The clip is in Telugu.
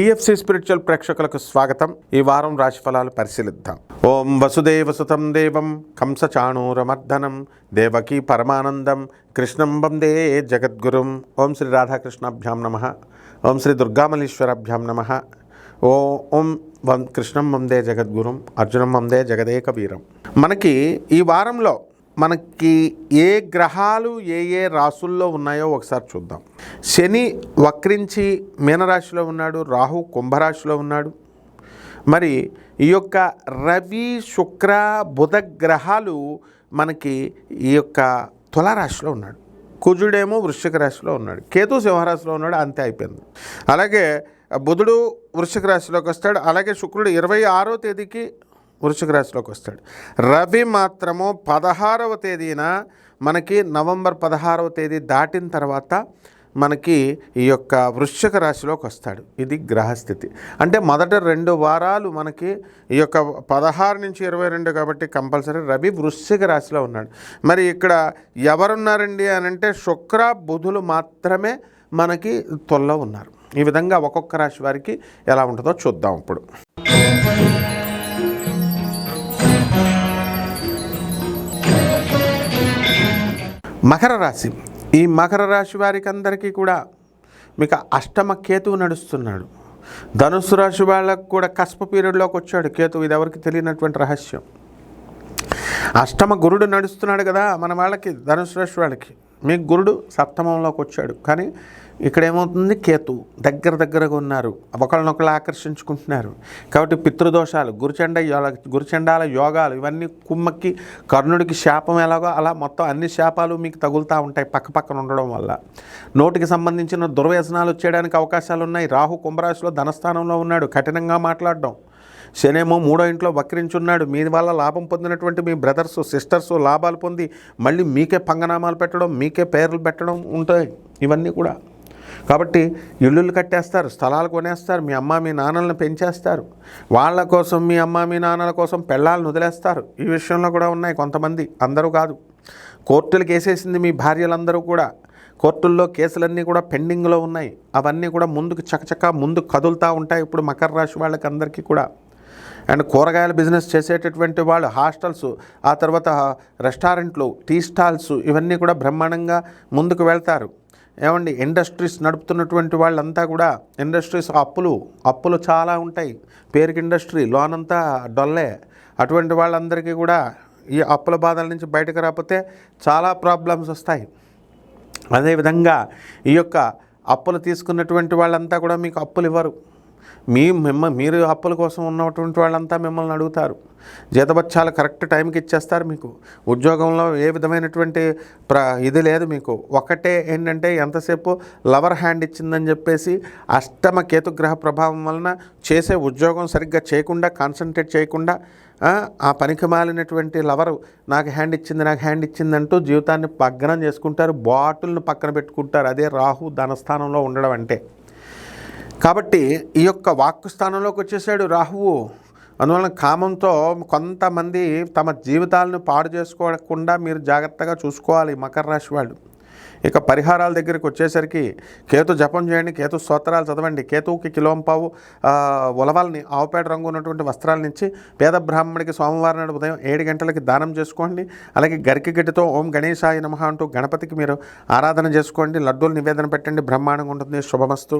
పిఎఫ్సి స్పిరిచువల్ ప్రేక్షకులకు స్వాగతం. ఈ వారం రాశిఫలాలు పరిశీలిద్దాం. ఓం వసుదేవ సుతం దేవం కంసచాణూరమర్దనం దేవకీ పరమానందం కృష్ణం వందే జగద్గురుం. ఓం శ్రీ రాధాకృష్ణాభ్యాం నమ. ఓం శ్రీ దుర్గామలీశ్వరాభ్యాం నమ. ఓ ఓం వం కృష్ణం వందే జగద్గురుం అర్జునం వందే జగదేక వీరం మనకి ఈ వారంలో మనకి ఏ గ్రహాలు ఏ ఏ రాసుల్లో ఉన్నాయో ఒకసారి చూద్దాం. శని వక్రించి మీనరాశిలో ఉన్నాడు రాహు కుంభరాశిలో ఉన్నాడు. మరి ఈ యొక్క రవి శుక్ర బుధ గ్రహాలు మనకి ఈ యొక్క తులారాశిలో ఉన్నాడు. కుజుడేమో వృశ్చిక రాశిలో ఉన్నాడు. కేతు సింహరాశిలో ఉన్నాడు అంతే అయిపోయింది. అలాగే బుధుడు వృశ్చిక రాశిలోకి వస్తాడు. అలాగే శుక్రుడు ఇరవై ఆరో తేదీకి వృషిక రాశిలోకి వస్తాడు. రవి మాత్రము పదహారవ తేదీన మనకి నవంబర్ పదహారవ తేదీ దాటిన తర్వాత మనకి ఈ యొక్క వృశ్చిక రాశిలోకి వస్తాడు. ఇది గ్రహస్థితి. అంటే మొదట రెండు వారాలు మనకి ఈ యొక్క పదహారు నుంచి ఇరవై రెండు కాబట్టి కంపల్సరీ రవి వృశ్చిక రాశిలో ఉన్నాడు. మరి ఇక్కడ ఎవరున్నారండి అని అంటే శుక్ర బుధులు మాత్రమే మనకి తొల్ల ఉన్నారు. ఈ విధంగా ఒక్కొక్క రాశి వారికి ఎలా ఉంటుందో చూద్దాం ఇప్పుడు. మకర రాశి. ఈ మకర రాశి వారికి అందరికీ కూడా మీకు అష్టమ కేతువు నడుస్తున్నాడు. ధనుసు రాశి వాళ్ళకు కూడా కస్ప పీరియడ్లోకి వచ్చాడు కేతువు. ఇది ఎవరికి తెలియనటువంటి రహస్యం. అష్టమ గురుడు నడుస్తున్నాడు కదా మన వాళ్ళకి ధనుసు రాశి వాళ్ళకి. మీ గురుడు సప్తమంలోకి వచ్చాడు. కానీ ఇక్కడ ఏమవుతుంది కేతు. దగ్గర దగ్గరగా ఉన్నారు. ఒకళ్ళనొకళ్ళు ఆకర్షించుకుంటున్నారు. కాబట్టి పితృదోషాలు గురుచండ గురుచండాల యోగాలు ఇవన్నీ కుమ్మక్కి కర్ణుడికి శాపం ఎలాగో అలా మొత్తం అన్ని శాపాలు మీకు తగులుతూ ఉంటాయి పక్క పక్కన ఉండడం వల్ల. నోటికి సంబంధించిన దుర్వ్యసనాలు వచ్చేయడానికి అవకాశాలు ఉన్నాయి రాహు కుంభరాశిలో ధనస్థానంలో ఉన్నాడు. కఠినంగా మాట్లాడడం. శనేమో మూడో ఇంట్లో వక్రించున్నాడు. మీ వల్ల లాభం పొందినటువంటి మీ బ్రదర్స్ సిస్టర్స్ లాభాలు పొంది మళ్ళీ మీకే పంగనామాలు పెట్టడం మీకే పేర్లు పెట్టడం ఉంటాయి. ఇవన్నీ కూడా కాబట్టి ఇళ్ళు కట్టేస్తారు స్థలాలు కొనేస్తారు మీ అమ్మ మీ నాన్నలను పెంచేస్తారు. వాళ్ళ కోసం మీ అమ్మ మీ నాన్నల కోసం పెళ్ళాలను వదిలేస్తారు. ఈ విషయంలో కూడా ఉన్నాయి కొంతమంది అందరూ కాదు. కోర్టులు కేసేసింది మీ భార్యలందరూ కూడా. కోర్టుల్లో కేసులన్నీ కూడా పెండింగ్లో ఉన్నాయి. అవన్నీ కూడా ముందుకు చకచక ముందుకు కదులుతూ ఉంటాయి ఇప్పుడు మకర రాశి వాళ్ళకి అందరికీ కూడా. అండ్ కూరగాయల బిజినెస్ చేసేటటువంటి వాళ్ళు హాస్టల్స్ ఆ తర్వాత రెస్టారెంట్లు టీ స్టాల్స్ ఇవన్నీ కూడా బ్రహ్మాండంగా ముందుకు వెళ్తారు. ఏమండి ఇండస్ట్రీస్ నడుపుతున్నటువంటి వాళ్ళంతా కూడా ఇండస్ట్రీస్ అప్పులు అప్పులు చాలా ఉంటాయి. పేరుకి ఇండస్ట్రీ లోన్ అంతా డొల్లే. అటువంటి వాళ్ళందరికీ కూడా ఈ అప్పుల బాధల నుంచి బయటకు రాకపోతే చాలా ప్రాబ్లమ్స్ వస్తాయి. అదేవిధంగా ఈ యొక్క అప్పులు తీసుకున్నటువంటి వాళ్ళంతా కూడా మీకు అప్పులు ఇవ్వరు. మీ మిమ్మ మీరు అప్పుల కోసం ఉన్నటువంటి వాళ్ళంతా మిమ్మల్ని అడుగుతారు. జీతబత్యాలు కరెక్ట్ టైంకి ఇచ్చేస్తారు మీకు. ఉద్యోగంలో ఏ విధమైనటువంటి ప్ర ఇది లేదు మీకు. ఒకటే ఏంటంటే ఎంతసేపు లవర్ హ్యాండ్ ఇచ్చిందని చెప్పేసి అష్టమ కేతుగ్రహ ప్రభావం వలన చేసే ఉద్యోగం సరిగ్గా చేయకుండా కాన్సన్ట్రేట్ చేయకుండా ఆ, పనికి మాలినటువంటి లవరు నాకు హ్యాండ్ ఇచ్చింది నాకు హ్యాండ్ ఇచ్చింది అంటూ జీవితాన్ని పగ్గనం చేసుకుంటారు. బాటిల్ని పక్కన పెట్టుకుంటారు. అదే రాహు ధనస్థానంలో ఉండడం అంటే. కాబట్టి ఈ యొక్క వాక్కు స్థానంలోకి వచ్చేసాడు రాహువు. అందువలన కామంతో కొంతమంది తమ జీవితాలను పాడు చేసుకోకుండా మీరు జాగ్రత్తగా చూసుకోవాలి మకర రాశి వాళ్ళు. ఇక పరిహారాల దగ్గరికి వచ్చేసరికి కేతు జపం చేయండి కేతు స్తోత్రాలు చదవండి. కేతువుకి కిలోంపావు ఆ, ఉలవల్ని ఆవుపేట రంగు ఉన్నటువంటి వస్త్రాల నుంచి పేద బ్రాహ్మణికి సోమవారం నాడు ఉదయం ఏడు గంటలకి దానం చేసుకోండి. అలాగే గరికి గడ్డితో ఓం గణేశాయ నమః అంటూ గణపతికి మీరు ఆరాధన చేసుకోండి. లడ్డూలు నివేదన పెట్టండి. బ్రహ్మాండంగా ఉంటుంది. శుభమస్తు.